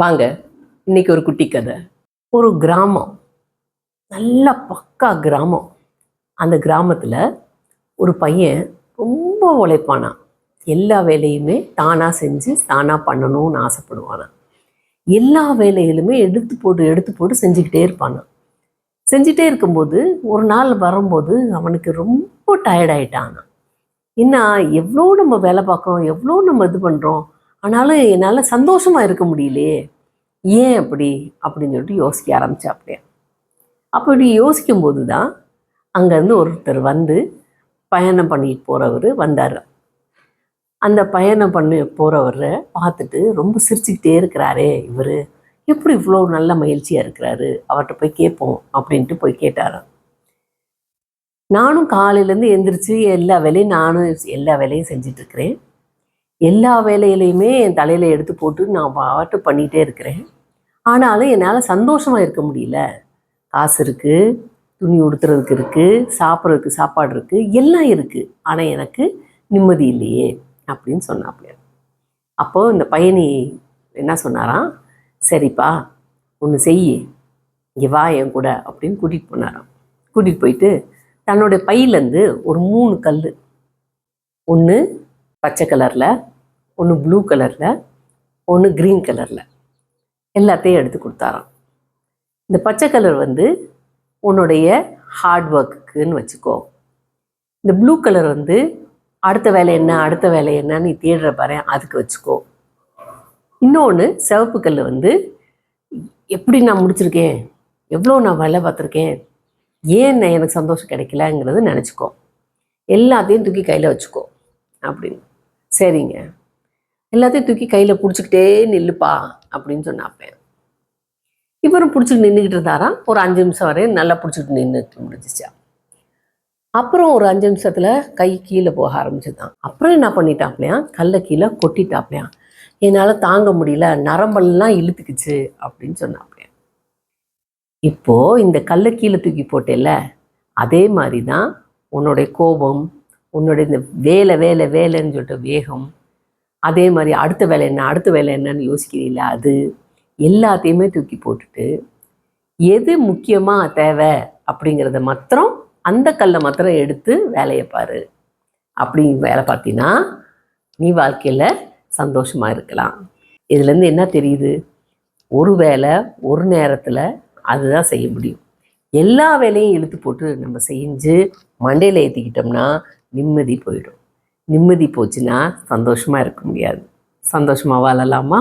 வாங்க இன்னைக்கு ஒரு குட்டி கதை. ஒரு கிராமம் நல்ல பக்கா கிராமம். அந்த கிராமத்தில் ஒரு பையன் ரொம்ப உழைப்பானான் எல்லா வேலையுமே தானாக செஞ்சு தானாக பண்ணணும்னு ஆசைப்படுவானா எல்லா வேலைகளுமே எடுத்து போட்டு எடுத்து போட்டு செஞ்சுக்கிட்டே இருப்பானா செஞ்சிட்டே இருக்கும்போது ஒரு நாள் வரும்போது அவனுக்கு ரொம்ப டயர்ட் என்ன எவ்வளோ நம்ம வேலை பார்க்குறோம் எவ்வளோ நம்ம இது பண்ணுறோம் ஆனாலும் என்னால் சந்தோஷமாக இருக்க முடியலையே. ஏன் அப்படி? அப்படின்னு சொல்லிட்டு யோசிக்க ஆரம்பித்தேன் அப்படியே. அப்படி யோசிக்கும்போது தான் அங்கேருந்து ஒருத்தர் வந்து பயணம் பண்ணிட்டு போகிறவர் வந்தார். அந்த பயணம் பண்ணி போகிறவரை பார்த்துட்டு ரொம்ப சிரிச்சுக்கிட்டே இருக்கிறாரே இவர். எப்படி இவ்வளோ நல்ல மகிழ்ச்சியாக இருக்கிறாரு? அவர்கிட்ட போய் கேட்போம் அப்படின்ட்டு போய் கேட்டாராம் நானும் காலையிலேருந்து எந்திரிச்சு எல்லா வேலையும் நானும் எல்லா வேலையும் செஞ்சிட்ருக்கிறேன் எல்லா வேலையிலையுமே என் தலையில் எடுத்து போட்டு நான் பாட்டு பண்ணிகிட்டே இருக்கிறேன். ஆனாலும் என்னால் சந்தோஷமாக இருக்க முடியல. காசு இருக்குது துணி உடுத்துறதுக்கு இருக்குது சாப்பிட்றதுக்கு சாப்பாடு இருக்குது எல்லாம் இருக்குது ஆனால் எனக்கு நிம்மதி இல்லையே அப்படின்னு சொன்னாப்லையா அப்போது இந்த பையனி என்ன சொன்னாராம்? சரிப்பா ஒன்று செய் இங்கே வா என் கூட அப்படின்னு கூட்டிகிட்டு போனாராம். கூட்டிகிட்டு போயிட்டு தன்னுடைய பையிலேருந்து ஒரு மூணு கல் ஒன்று பச்சை கலரில் ஒன்று ப்ளூ கலரில் ஒன்று க்ரீன் கலரில் எல்லாத்தையும் எடுத்து கொடுத்தாராம். இந்த பச்சை கலர் வந்து உன்னுடைய ஹார்ட் ஒர்க்குன்னு வச்சுக்கோ. இந்த ப்ளூ கலர் வந்து அடுத்த வேலை என்ன அடுத்த வேலை என்னன்னு நீ தேடுற பாரு அதுக்கு வச்சுக்கோ. இன்னொன்று சிவப்பு கல் வந்து எப்படி நான் முடிச்சிருக்கேன்? எவ்வளோ நான் வேலை பார்த்துருக்கேன்? ஏன் நான் எனக்கு சந்தோஷம் கிடைக்கலங்கிறது நினச்சிக்கோ. எல்லாத்தையும் தூக்கி கையில் வச்சுக்கோ. அப்படின்னு. சரிங்க. எல்லாத்தையும் தூக்கி கையில் பிடிச்சிக்கிட்டே நில்லுப்பா அப்படின்னு சொன்னாப்பேன் இவரும் பிடிச்சிட்டு நின்றுக்கிட்டு இருந்தாராம் ஒரு அஞ்சு நிமிஷம் வரையும் நல்லா பிடிச்சிட்டு நின்றுட்டு முடிஞ்சிச்சா. அப்புறம் ஒரு அஞ்சு நிமிஷத்தில் கை கீழே போக ஆரம்பிச்சுதான். அப்புறம் என்ன பண்ணிட்டாப்லையா? கல்லை கீழே கொட்டிட்டாப்லையா? என்னால் தாங்க முடியல நரம்பெல்லாம் இழுத்துக்குச்சு அப்படின்னு சொன்னாப்பேன் இப்போது இந்த கல்லை கீழே தூக்கி போட்டேல்ல அதே மாதிரி தான் உன்னுடைய கோபம் உன்னுடைய இந்த வேலை வேலை வேலைன்னு சொல்லிட்டு வேகம் அதே மாதிரி அடுத்த வேலை என்ன அடுத்த வேலை என்னன்னு யோசிக்கிறீங்களா? அது எல்லாத்தையுமே தூக்கி போட்டுட்டு எது முக்கியமாக தேவை அப்படிங்கிறத மாத்திரம் அந்த கல்லை மாத்திரம் எடுத்து வேலையை பாரு. அப்படி வேலை பார்த்தீங்கன்னா நீ வாழ்க்கையில் சந்தோஷமாக இருக்கலாம். இதுலேருந்து என்ன தெரியுது? ஒரு வேலை ஒரு நேரத்தில் அதுதான் செய்ய முடியும். எல்லா வேலையும் இழுத்து போட்டு நம்ம செஞ்சு மண்டையில் ஏற்றிக்கிட்டோம்னா நிம்மதி போயிடும். நிம்மதி போச்சுன்னா சந்தோஷமாக இருக்க முடியாது. சந்தோஷமாக வாழலாமா?